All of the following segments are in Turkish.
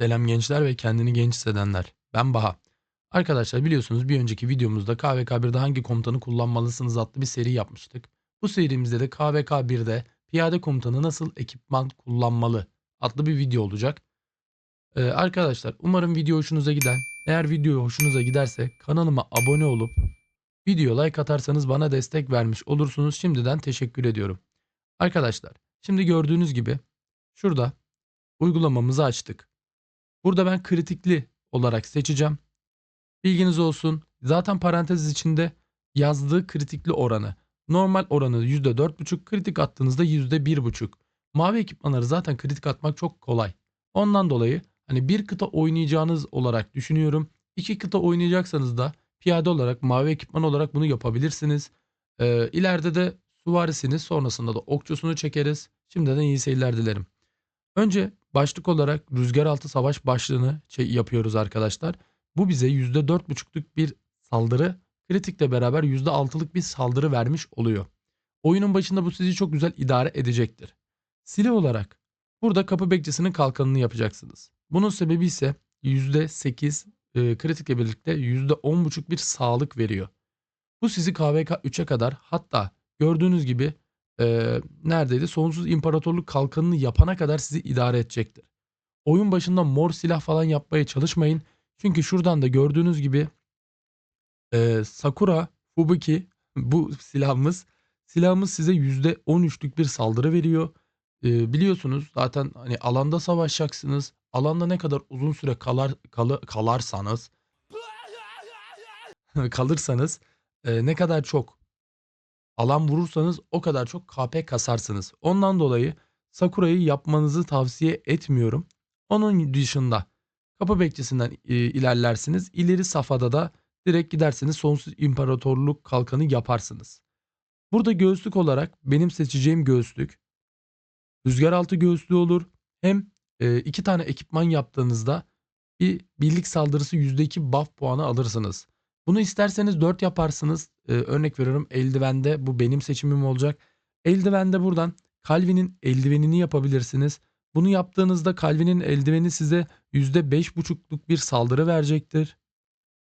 Selam gençler ve kendini genç hissedenler. Ben Baha. Arkadaşlar biliyorsunuz bir önceki videomuzda KVK1'de hangi komutanı kullanmalısınız adlı bir seri yapmıştık. Bu serimizde de KVK1'de piyade komutanı nasıl ekipman kullanmalı adlı bir video olacak. Ee, arkadaşlar umarım video hoşunuza gider. Eğer video hoşunuza giderse kanalıma abone olup video like atarsanız bana destek vermiş olursunuz. Şimdiden teşekkür ediyorum. Arkadaşlar şimdi gördüğünüz gibi şurada uygulamamızı açtık. Burada ben kritikli olarak seçeceğim. Bilginiz olsun. Zaten parantez içinde yazdığı kritikli oranı. Normal oranı %4,5, kritik attığınızda %1,5. Mavi ekipmanları zaten kritik atmak çok kolay. Ondan dolayı hani bir kıta oynayacağınız olarak düşünüyorum. İki kıta oynayacaksanız da piyade olarak mavi ekipman olarak bunu yapabilirsiniz. Ee, ileride de süvarisini sonrasında da okçusunu çekeriz. Şimdiden iyi seyirler dilerim. Önce başlık olarak rüzgar altı savaş başlığını şey yapıyoruz arkadaşlar. Bu bize %4,5'luk bir saldırı, kritikle beraber %6'lık bir saldırı vermiş oluyor. Oyunun başında bu sizi çok güzel idare edecektir. Silah olarak burada kapı bekçisinin kalkanını yapacaksınız. Bunun sebebi ise %8 e, kritikle birlikte %10,5 bir sağlık veriyor. Bu sizi KVK 3'e kadar hatta gördüğünüz gibi e, neredeydi? Sonsuz imparatorluk kalkanını yapana kadar sizi idare edecektir. Oyun başında mor silah falan yapmaya çalışmayın. Çünkü şuradan da gördüğünüz gibi e, Sakura Fubuki bu silahımız. Silahımız size %13'lük bir saldırı veriyor. E, biliyorsunuz zaten hani alanda savaşacaksınız. Alanda ne kadar uzun süre kalar kalı- kalarsanız kalırsanız e, ne kadar çok alan vurursanız o kadar çok KP kasarsınız. Ondan dolayı Sakura'yı yapmanızı tavsiye etmiyorum. Onun dışında kapı bekçisinden e, ilerlersiniz. İleri safhada da direkt gidersiniz sonsuz imparatorluk kalkanı yaparsınız. Burada göğüslük olarak benim seçeceğim göğüslük rüzgar altı göğüslüğü olur. Hem e, iki tane ekipman yaptığınızda bir birlik saldırısı %2 buff puanı alırsınız. Bunu isterseniz 4 yaparsınız. Ee, örnek veriyorum eldivende bu benim seçimim olacak. Eldivende buradan Calvin'in eldivenini yapabilirsiniz. Bunu yaptığınızda Calvin'in eldiveni size %5,5'luk bir saldırı verecektir.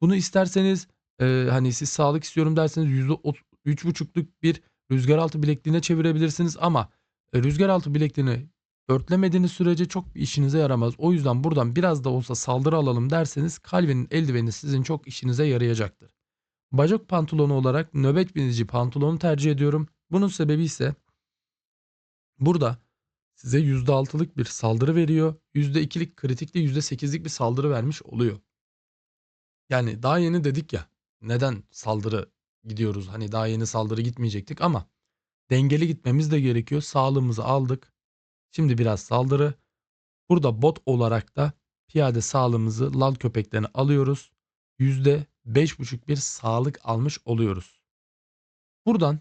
Bunu isterseniz e, hani siz sağlık istiyorum derseniz %3,5'luk bir rüzgar altı bilekliğine çevirebilirsiniz ama e, rüzgar altı bilekliğini Dörtlemediğiniz sürece çok bir işinize yaramaz. O yüzden buradan biraz da olsa saldırı alalım derseniz Calvin'in eldiveni sizin çok işinize yarayacaktır. Bacak pantolonu olarak nöbet binici pantolonu tercih ediyorum. Bunun sebebi ise burada size %6'lık bir saldırı veriyor. %2'lik kritikli %8'lik bir saldırı vermiş oluyor. Yani daha yeni dedik ya neden saldırı gidiyoruz? Hani daha yeni saldırı gitmeyecektik ama dengeli gitmemiz de gerekiyor. Sağlığımızı aldık. Şimdi biraz saldırı. Burada bot olarak da piyade sağlığımızı lal köpeklerini alıyoruz. %5,5 bir sağlık almış oluyoruz. Buradan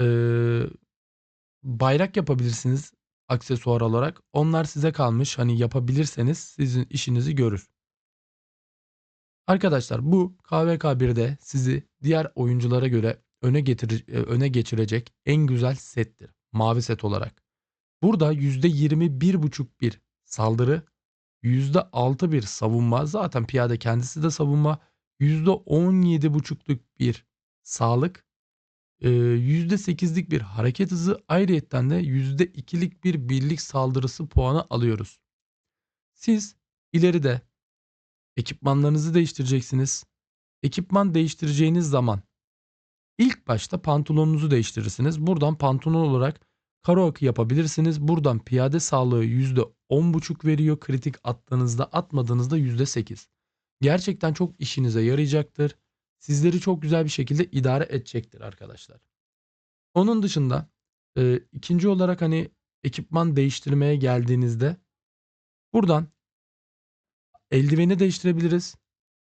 ee, bayrak yapabilirsiniz aksesuar olarak. Onlar size kalmış. Hani yapabilirseniz sizin işinizi görür. Arkadaşlar bu KVK1'de sizi diğer oyunculara göre öne getir öne geçirecek en güzel settir. Mavi set olarak. Burada %21,5 bir saldırı, %6 bir savunma, zaten piyade kendisi de savunma, %17,5'luk bir sağlık, %8'lik bir hareket hızı, ayrıyetten de %2'lik bir birlik saldırısı puanı alıyoruz. Siz ileride ekipmanlarınızı değiştireceksiniz. Ekipman değiştireceğiniz zaman ilk başta pantolonunuzu değiştirirsiniz. Buradan pantolon olarak Karo akı yapabilirsiniz. Buradan piyade sağlığı %10,5 veriyor. Kritik attığınızda atmadığınızda %8. Gerçekten çok işinize yarayacaktır. Sizleri çok güzel bir şekilde idare edecektir arkadaşlar. Onun dışında e, ikinci olarak hani ekipman değiştirmeye geldiğinizde buradan eldiveni değiştirebiliriz.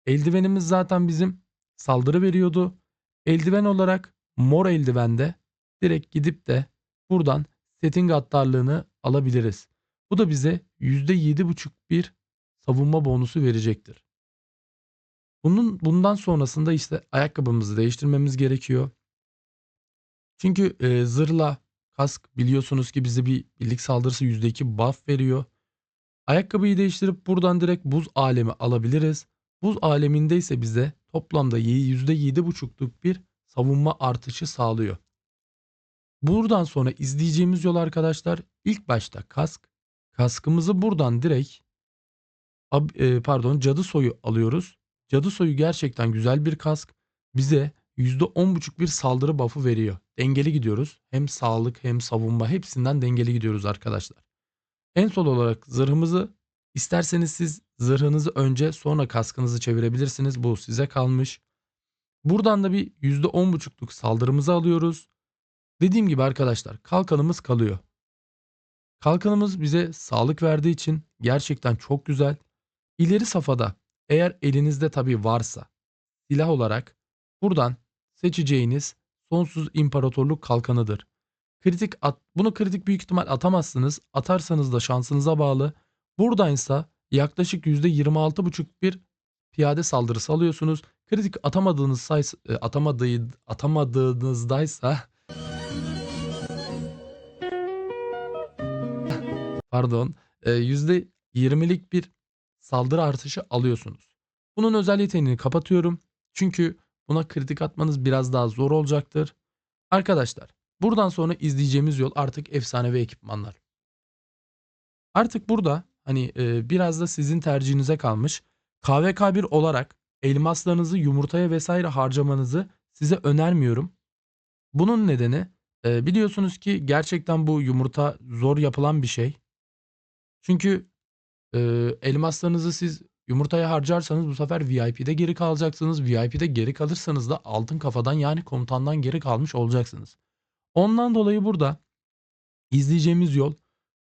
Eldivenimiz zaten bizim saldırı veriyordu. Eldiven olarak mor eldivende direkt gidip de Buradan setting attarlığını alabiliriz. Bu da bize %7,5 bir savunma bonusu verecektir. Bunun bundan sonrasında işte ayakkabımızı değiştirmemiz gerekiyor. Çünkü e, zırhla kask biliyorsunuz ki bize bir birlik saldırısı %2 buff veriyor. Ayakkabıyı değiştirip buradan direkt buz alemi alabiliriz. Buz aleminde ise bize toplamda y- %7,5'luk bir savunma artışı sağlıyor. Buradan sonra izleyeceğimiz yol arkadaşlar ilk başta kask. Kaskımızı buradan direkt e, pardon cadı soyu alıyoruz. Cadı soyu gerçekten güzel bir kask. Bize %10,5 bir saldırı buff'ı veriyor. Dengeli gidiyoruz. Hem sağlık hem savunma hepsinden dengeli gidiyoruz arkadaşlar. En son olarak zırhımızı isterseniz siz zırhınızı önce sonra kaskınızı çevirebilirsiniz. Bu size kalmış. Buradan da bir %10,5'luk saldırımızı alıyoruz. Dediğim gibi arkadaşlar kalkanımız kalıyor. Kalkanımız bize sağlık verdiği için gerçekten çok güzel. İleri safhada eğer elinizde tabi varsa silah olarak buradan seçeceğiniz sonsuz imparatorluk kalkanıdır. Kritik at, bunu kritik büyük ihtimal atamazsınız. Atarsanız da şansınıza bağlı. Buradansa yaklaşık %26,5 bir piyade saldırısı alıyorsunuz. Kritik atamadığınız sayısı, e, atamadığı, atamadığınızdaysa pardon e, %20'lik bir saldırı artışı alıyorsunuz. Bunun özel yeteneğini kapatıyorum. Çünkü buna kritik atmanız biraz daha zor olacaktır. Arkadaşlar buradan sonra izleyeceğimiz yol artık efsanevi ekipmanlar. Artık burada hani e, biraz da sizin tercihinize kalmış. KVK1 olarak elmaslarınızı yumurtaya vesaire harcamanızı size önermiyorum. Bunun nedeni e, biliyorsunuz ki gerçekten bu yumurta zor yapılan bir şey. Çünkü e, elmaslarınızı siz yumurtaya harcarsanız bu sefer VIP'de geri kalacaksınız. VIP'de geri kalırsanız da altın kafadan yani komutandan geri kalmış olacaksınız. Ondan dolayı burada izleyeceğimiz yol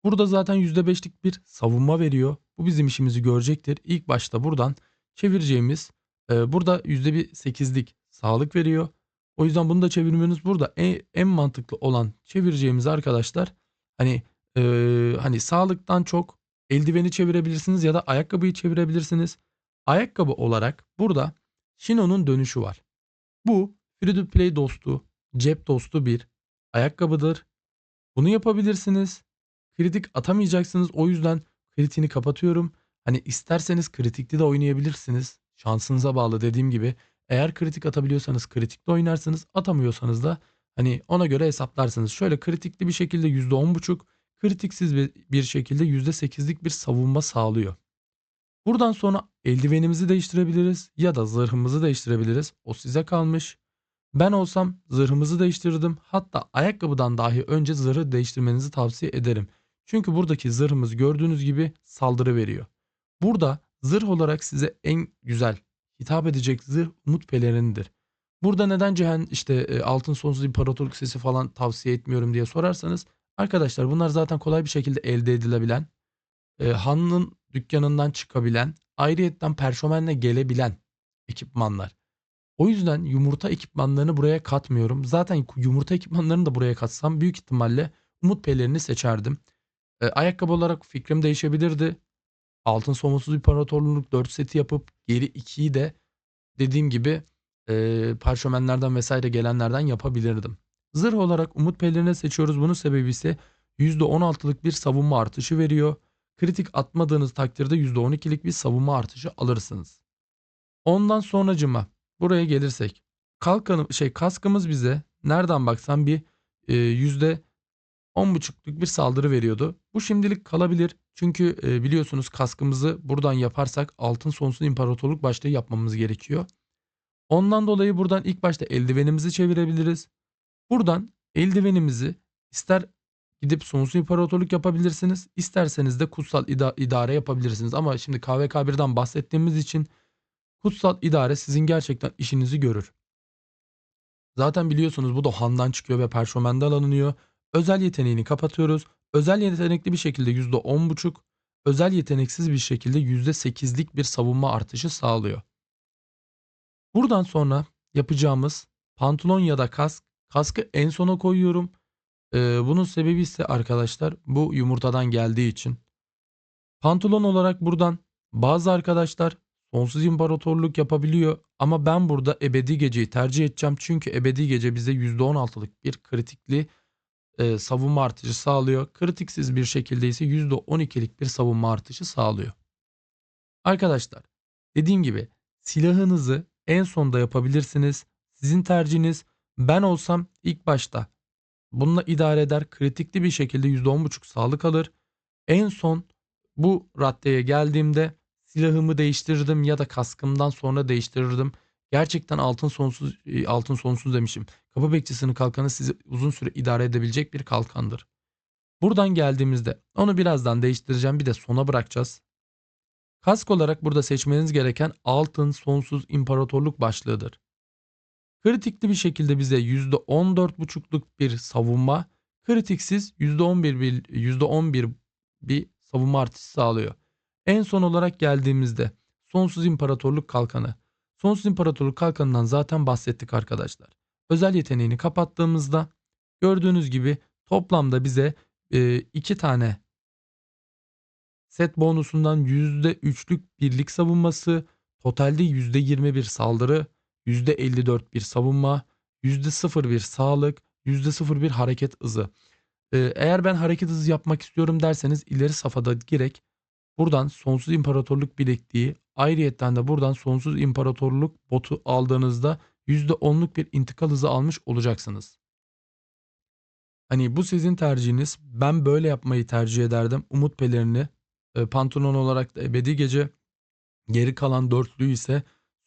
burada zaten %5'lik bir savunma veriyor. Bu bizim işimizi görecektir. İlk başta buradan çevireceğimiz e, burada %8'lik sağlık veriyor. O yüzden bunu da çevirmeniz burada en, en mantıklı olan çevireceğimiz arkadaşlar hani e, hani sağlıktan çok eldiveni çevirebilirsiniz ya da ayakkabıyı çevirebilirsiniz. Ayakkabı olarak burada Shino'nun dönüşü var. Bu free to play dostu, cep dostu bir ayakkabıdır. Bunu yapabilirsiniz. Kritik atamayacaksınız. O yüzden kritiğini kapatıyorum. Hani isterseniz kritikli de oynayabilirsiniz. Şansınıza bağlı dediğim gibi. Eğer kritik atabiliyorsanız kritikli oynarsınız. Atamıyorsanız da hani ona göre hesaplarsınız. Şöyle kritikli bir şekilde %10.5, kritiksiz bir- şekilde %8'lik bir savunma sağlıyor. Buradan sonra eldivenimizi değiştirebiliriz ya da zırhımızı değiştirebiliriz. O size kalmış. Ben olsam zırhımızı değiştirirdim. Hatta ayakkabıdan dahi önce zırhı değiştirmenizi tavsiye ederim. Çünkü buradaki zırhımız gördüğünüz gibi saldırı veriyor. Burada zırh olarak size en güzel hitap edecek zırh umut pelerinidir. Burada neden cehen işte e, altın sonsuz imparatorluk sesi falan tavsiye etmiyorum diye sorarsanız arkadaşlar bunlar zaten kolay bir şekilde elde edilebilen e, Han'ın dükkanından çıkabilen ayrıyetten perşomenle gelebilen ekipmanlar. O yüzden yumurta ekipmanlarını buraya katmıyorum. Zaten yumurta ekipmanlarını da buraya katsam büyük ihtimalle umut pelerini seçerdim. E, ayakkabı olarak fikrim değişebilirdi. Altın sonsuz imparatorluk 4 seti yapıp geri 2'yi de dediğim gibi e, parşömenlerden vesaire gelenlerden yapabilirdim. Zırh olarak umut pelerini seçiyoruz. Bunun sebebi ise %16'lık bir savunma artışı veriyor. Kritik atmadığınız takdirde %12'lik bir savunma artışı alırsınız. Ondan sonracıma buraya gelirsek kalkanı şey kaskımız bize nereden baksan bir e, yüzde buçukluk bir saldırı veriyordu. Bu şimdilik kalabilir. Çünkü e, biliyorsunuz kaskımızı buradan yaparsak altın sonsuz imparatorluk başlığı yapmamız gerekiyor. Ondan dolayı buradan ilk başta eldivenimizi çevirebiliriz. Buradan eldivenimizi ister gidip sonsuz imparatorluk yapabilirsiniz. isterseniz de kutsal ida- idare yapabilirsiniz. Ama şimdi KVK1'den bahsettiğimiz için kutsal idare sizin gerçekten işinizi görür. Zaten biliyorsunuz bu da Han'dan çıkıyor ve Perşomen'den alınıyor. Özel yeteneğini kapatıyoruz. Özel yetenekli bir şekilde %10.5, özel yeteneksiz bir şekilde %8'lik bir savunma artışı sağlıyor. Buradan sonra yapacağımız pantolon ya da kask. Kaskı en sona koyuyorum. Ee, bunun sebebi ise arkadaşlar bu yumurtadan geldiği için. Pantolon olarak buradan bazı arkadaşlar sonsuz imparatorluk yapabiliyor ama ben burada ebedi geceyi tercih edeceğim çünkü ebedi gece bize %16'lık bir kritikli e, savunma artışı sağlıyor. Kritiksiz bir şekilde ise %12'lik bir savunma artışı sağlıyor. Arkadaşlar dediğim gibi silahınızı en sonda yapabilirsiniz. Sizin tercihiniz. Ben olsam ilk başta bununla idare eder. Kritikli bir şekilde %10,5 sağlık alır. En son bu raddeye geldiğimde silahımı değiştirirdim ya da kaskımdan sonra değiştirirdim. Gerçekten altın sonsuz e, altın sonsuz demişim. Kapı bekçisinin kalkanı sizi uzun süre idare edebilecek bir kalkandır. Buradan geldiğimizde onu birazdan değiştireceğim bir de sona bırakacağız. Kask olarak burada seçmeniz gereken altın sonsuz imparatorluk başlığıdır. Kritikli bir şekilde bize %14,5'luk bir savunma, kritiksiz %11 bir, %11 bir savunma artışı sağlıyor. En son olarak geldiğimizde sonsuz imparatorluk kalkanı. Sonsuz imparatorluk kalkanından zaten bahsettik arkadaşlar. Özel yeteneğini kapattığımızda gördüğünüz gibi toplamda bize e, iki tane set bonusundan %3'lük birlik savunması, totalde %21 saldırı, %54 bir savunma, %0 bir sağlık, %0 bir hareket hızı. Ee, eğer ben hareket hızı yapmak istiyorum derseniz ileri safhada girerek buradan sonsuz imparatorluk bilekliği ayrıyetten de buradan sonsuz imparatorluk botu aldığınızda %10'luk bir intikal hızı almış olacaksınız. Hani bu sizin tercihiniz. Ben böyle yapmayı tercih ederdim. Umut pelerini e, pantolon olarak da ebedi gece geri kalan dörtlüyü ise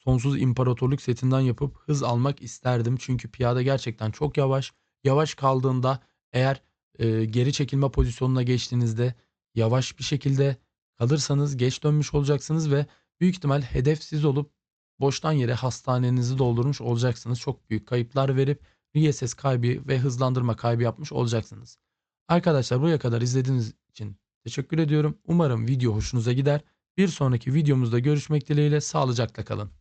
sonsuz imparatorluk setinden yapıp hız almak isterdim. Çünkü piyade gerçekten çok yavaş. Yavaş kaldığında eğer e, geri çekilme pozisyonuna geçtiğinizde yavaş bir şekilde kalırsanız geç dönmüş olacaksınız ve büyük ihtimal hedefsiz olup boştan yere hastanenizi doldurmuş olacaksınız. Çok büyük kayıplar verip RSS kaybı ve hızlandırma kaybı yapmış olacaksınız. Arkadaşlar buraya kadar izlediğiniz için teşekkür ediyorum. Umarım video hoşunuza gider. Bir sonraki videomuzda görüşmek dileğiyle sağlıcakla kalın.